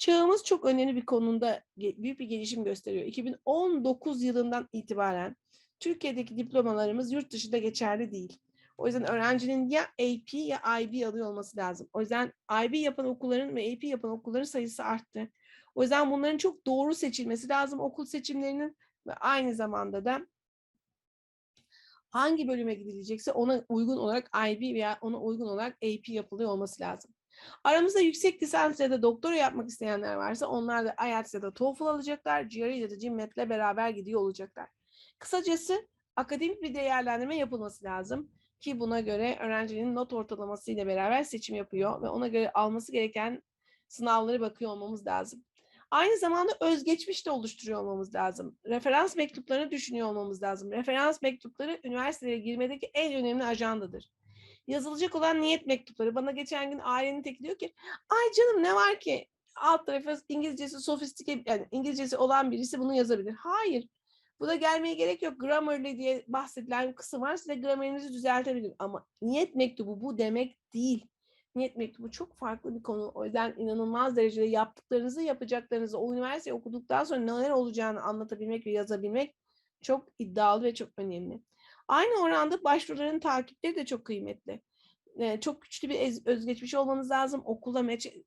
Çağımız çok önemli bir konuda büyük bir gelişim gösteriyor. 2019 yılından itibaren Türkiye'deki diplomalarımız yurt dışında geçerli değil. O yüzden öğrencinin ya AP ya IB alıyor olması lazım. O yüzden IB yapan okulların ve AP yapan okulların sayısı arttı. O yüzden bunların çok doğru seçilmesi lazım okul seçimlerinin ve aynı zamanda da hangi bölüme gidilecekse ona uygun olarak IB veya ona uygun olarak AP yapılıyor olması lazım. Aramızda yüksek lisans ya da doktora yapmak isteyenler varsa onlar da IELTS ya da TOEFL alacaklar. GRE ya da GMAT'le beraber gidiyor olacaklar. Kısacası akademik bir değerlendirme yapılması lazım ki buna göre öğrencinin not ortalaması ile beraber seçim yapıyor ve ona göre alması gereken sınavları bakıyor olmamız lazım. Aynı zamanda özgeçmiş de oluşturuyor olmamız lazım. Referans mektuplarını düşünüyor olmamız lazım. Referans mektupları üniversitelere girmedeki en önemli ajandadır. Yazılacak olan niyet mektupları. Bana geçen gün ailenin teki diyor ki ay canım ne var ki alt tarafı İngilizcesi sofistike yani İngilizcesi olan birisi bunu yazabilir. Hayır. Bu da gelmeye gerek yok. Grammarly diye bahsedilen kısım var. Size gramerinizi düzeltebilir. Ama niyet mektubu bu demek değil. Niyet mektubu çok farklı bir konu. O yüzden inanılmaz derecede yaptıklarınızı, yapacaklarınızı, o üniversiteyi okuduktan sonra neler olacağını anlatabilmek ve yazabilmek çok iddialı ve çok önemli. Aynı oranda başvuruların takipleri de çok kıymetli. çok güçlü bir özgeçmiş olmanız lazım. Okula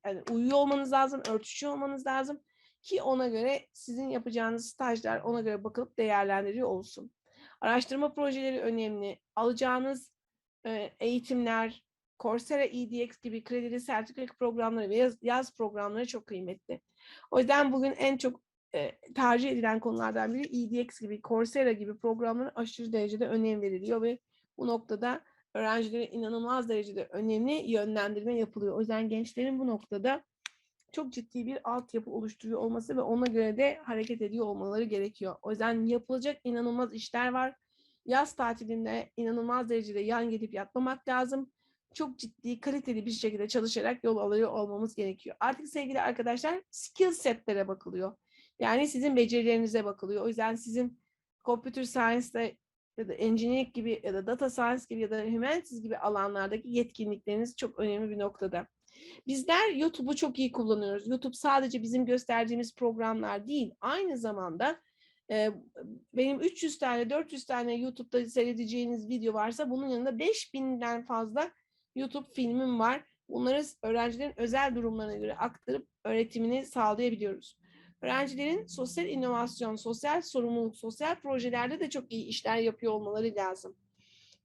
yani uyuyor olmanız lazım, örtüşüyor olmanız lazım ki ona göre sizin yapacağınız stajlar ona göre bakılıp değerlendiriyor olsun. Araştırma projeleri önemli. Alacağınız eğitimler, Coursera EDX gibi kredili sertifika programları ve yaz, yaz programları çok kıymetli. O yüzden bugün en çok e, tercih edilen konulardan biri EDX gibi, Coursera gibi programlara aşırı derecede önem veriliyor ve bu noktada öğrencilere inanılmaz derecede önemli yönlendirme yapılıyor. O yüzden gençlerin bu noktada çok ciddi bir altyapı oluşturuyor olması ve ona göre de hareket ediyor olmaları gerekiyor. O yüzden yapılacak inanılmaz işler var. Yaz tatilinde inanılmaz derecede yan gelip yatmamak lazım. Çok ciddi, kaliteli bir şekilde çalışarak yol alıyor olmamız gerekiyor. Artık sevgili arkadaşlar skill setlere bakılıyor. Yani sizin becerilerinize bakılıyor. O yüzden sizin computer science'da ya da engineering gibi ya da data science gibi ya da humanities gibi alanlardaki yetkinlikleriniz çok önemli bir noktada. Bizler YouTube'u çok iyi kullanıyoruz. YouTube sadece bizim gösterdiğimiz programlar değil, aynı zamanda e, benim 300 tane, 400 tane YouTube'da seyredeceğiniz video varsa bunun yanında 5000'den fazla YouTube filmim var. Bunları öğrencilerin özel durumlarına göre aktarıp öğretimini sağlayabiliyoruz. Öğrencilerin sosyal inovasyon, sosyal sorumluluk, sosyal projelerde de çok iyi işler yapıyor olmaları lazım.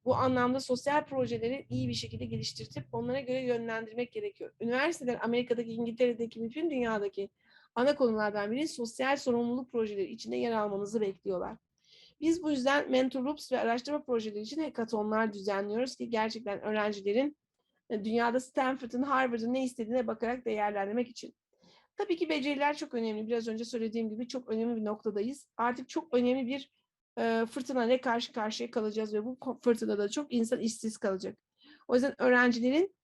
Bu anlamda sosyal projeleri iyi bir şekilde geliştirtip onlara göre yönlendirmek gerekiyor. Üniversiteler Amerika'daki, İngiltere'deki, bütün dünyadaki ana konulardan biri sosyal sorumluluk projeleri içinde yer almanızı bekliyorlar. Biz bu yüzden mentor groups ve araştırma projeleri için hackathonlar düzenliyoruz ki gerçekten öğrencilerin e, dünyada Stanford'ın, Harvard'ın ne istediğine bakarak değerlendirmek için. Tabii ki beceriler çok önemli. Biraz önce söylediğim gibi çok önemli bir noktadayız. Artık çok önemli bir e, fırtınayla karşı karşıya kalacağız ve bu fırtınada çok insan işsiz kalacak. O yüzden öğrencilerin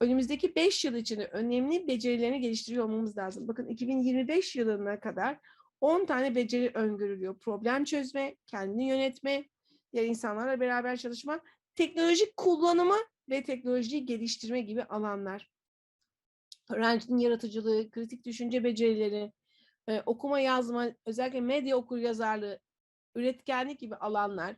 önümüzdeki 5 yıl içinde önemli becerilerini geliştiriyor olmamız lazım. Bakın 2025 yılına kadar 10 tane beceri öngörülüyor. Problem çözme, kendini yönetme, diğer insanlarla beraber çalışma, teknolojik kullanımı ve teknolojiyi geliştirme gibi alanlar. Öğrencinin yaratıcılığı, kritik düşünce becerileri, e, okuma yazma, özellikle medya okur yazarlığı, üretkenlik gibi alanlar,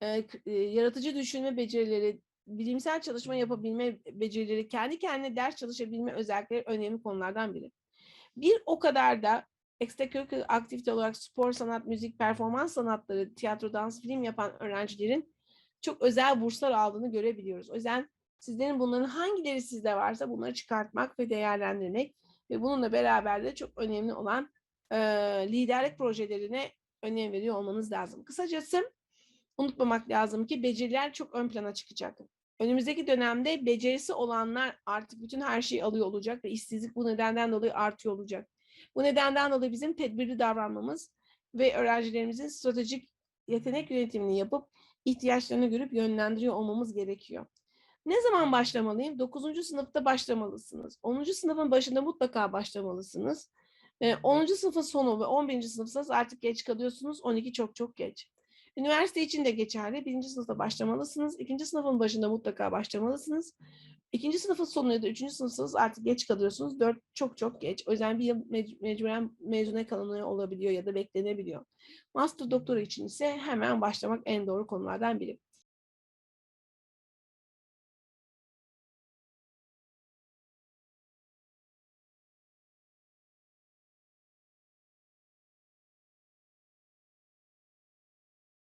e, e, yaratıcı düşünme becerileri, bilimsel çalışma yapabilme becerileri, kendi kendine ders çalışabilme özellikleri önemli konulardan biri. Bir o kadar da extracurricular aktivite olarak spor, sanat, müzik, performans sanatları, tiyatro, dans, film yapan öğrencilerin çok özel burslar aldığını görebiliyoruz. O yüzden sizlerin bunların hangileri sizde varsa bunları çıkartmak ve değerlendirmek ve bununla beraber de çok önemli olan e, liderlik projelerine önem veriyor olmanız lazım. Kısacası unutmamak lazım ki beceriler çok ön plana çıkacak. Önümüzdeki dönemde becerisi olanlar artık bütün her şeyi alıyor olacak ve işsizlik bu nedenden dolayı artıyor olacak. Bu nedenden dolayı bizim tedbirli davranmamız ve öğrencilerimizin stratejik yetenek yönetimini yapıp ihtiyaçlarını görüp yönlendiriyor olmamız gerekiyor. Ne zaman başlamalıyım? 9. sınıfta başlamalısınız. 10. sınıfın başında mutlaka başlamalısınız. 10. sınıfın sonu ve 11. sınıfsanız artık geç kalıyorsunuz. 12 çok çok geç. Üniversite için de geçerli. Birinci sınıfta başlamalısınız. İkinci sınıfın başında mutlaka başlamalısınız. İkinci sınıfın sonu ya da üçüncü sınıfsınız artık geç kalıyorsunuz. Dört çok çok geç. O yüzden bir yıl mec- mecburen mezuna kalınıyor olabiliyor ya da beklenebiliyor. Master doktora için ise hemen başlamak en doğru konulardan biri.